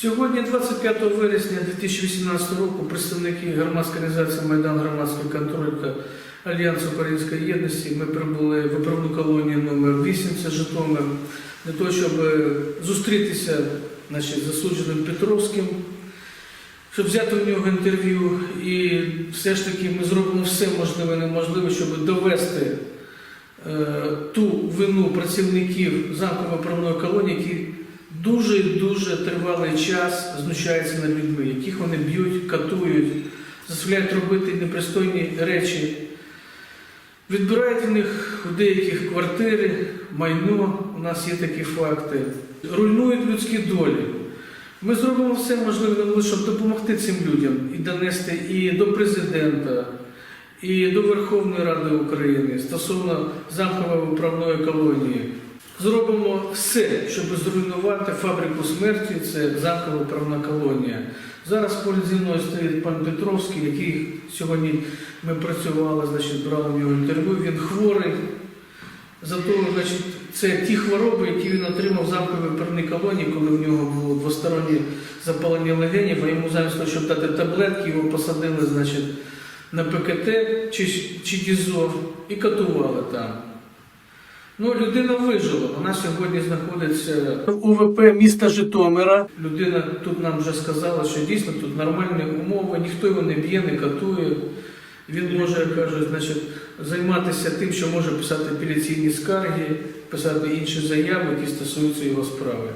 Сьогодні, 25 вересня 2018 року, представники громадської організації Майдан Громадський контроль та Альянс Української єдності ми прибули в виправну колонію номер 8 це Житомир, для того, щоб е, зустрітися значить, засудженим Петровським, щоб взяти у нього інтерв'ю. І все ж таки ми зробимо все можливе і неможливе, щоб довести е, ту вину працівників замкової правної колонії, які дуже дуже тривалий час знущаються над людьми, яких вони б'ють, катують, заставляють робити непристойні речі. Відбирають в них у деяких квартири, майно, у нас є такі факти, руйнують людські долі. Ми зробимо все можливе, щоб допомогти цим людям і донести і до президента, і до Верховної Ради України стосовно замкової виправної колонії. Зробимо все, щоб зруйнувати фабрику смерті, це замкова виправна колонія. Зараз поряд зі мною стоїть пан Петровський, який сьогодні ми працювали, значить, брали в нього інтерв'ю. Він хворий. Зато, значить, це ті хвороби, які він отримав в замковій виправній колонії, коли в нього було двостороннє запалення легенів, а йому замість того, щоб дати таблетки, його посадили, значить, на ПКТ чи, чи ДІЗО і катували там. Ну, людина вижила. Вона сьогодні знаходиться в УВП міста Житомира. Людина тут нам вже сказала, що дійсно тут нормальні умови, ніхто його не б'є, не катує. Він може, каже, значить, займатися тим, що може писати апеляційні скарги, писати інші заяви, які стосуються його справи.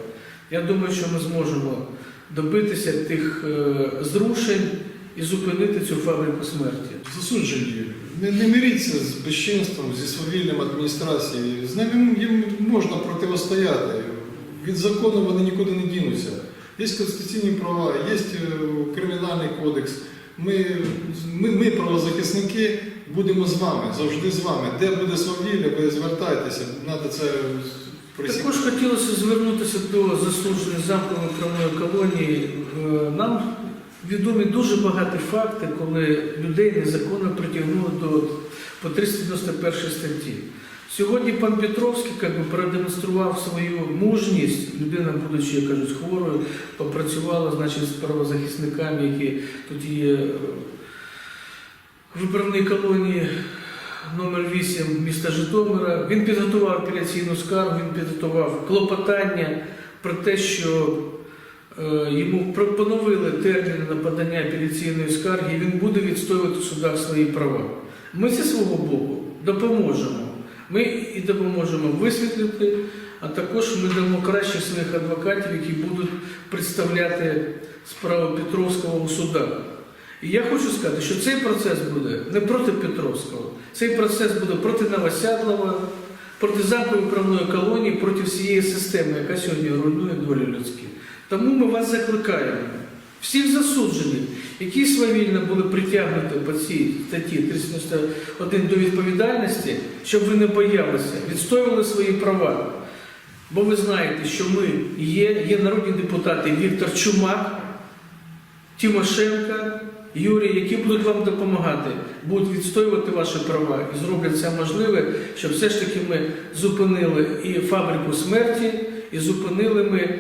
Я думаю, що ми зможемо добитися тих е, зрушень і зупинити цю фабрику смерті. Засуджені. Не, не миріться з безчинством, зі свавіллям адміністрації. З ними їм можна протистояти. Від закону вони нікуди не дінуться. Є конституційні права, є е, кримінальний кодекс. Ми, ми, ми, правозахисники, будемо з вами, завжди з вами. Де буде свавілля, ви звертайтеся. Треба це присікати. Також хотілося звернутися до засудженої замкової колонії. Е, Нам відомі дуже багаті факти, коли людей незаконно притягнули до по 391 статті. Сьогодні пан Петровський як би, продемонстрував свою мужність, людина, будучи, як кажуть, хворою, попрацювала значить, з правозахисниками, які тут є е, в виправній колонії номер 8 міста Житомира. Він підготував апеляційну скаргу, він підготував клопотання про те, що йому пропонували терміни на подання апеляційної скарги, і він буде відстоювати в судах свої права. Ми зі свого боку допоможемо. Ми і допоможемо висвітлити, а також ми дамо краще своїх адвокатів, які будуть представляти справу Петровського у судах. І я хочу сказати, що цей процес буде не проти Петровського, цей процес буде проти Новосядлова, проти замкової правної колонії, проти всієї системи, яка сьогодні руйнує долі людські. Тому ми вас закликаємо, всіх засуджених, які свавільно були притягнуті по цій статті 391 до відповідальності, щоб ви не боялися, відстоювали свої права. Бо ви знаєте, що ми є, є народні депутати Віктор Чумак, Тимошенка, Юрій, які будуть вам допомагати, будуть відстоювати ваші права і зроблять все можливе, щоб все ж таки ми зупинили і фабрику смерті, і зупинили ми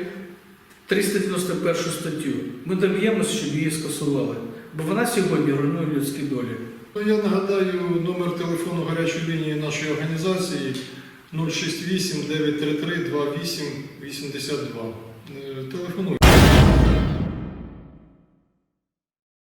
391 статтю. Ми доб'ємося, щоб її скасували. Бо вона сьогодні руйнує людські долі. Ну, Я нагадаю номер телефону гарячої лінії нашої організації 068 933 28 82. Телефонуйте.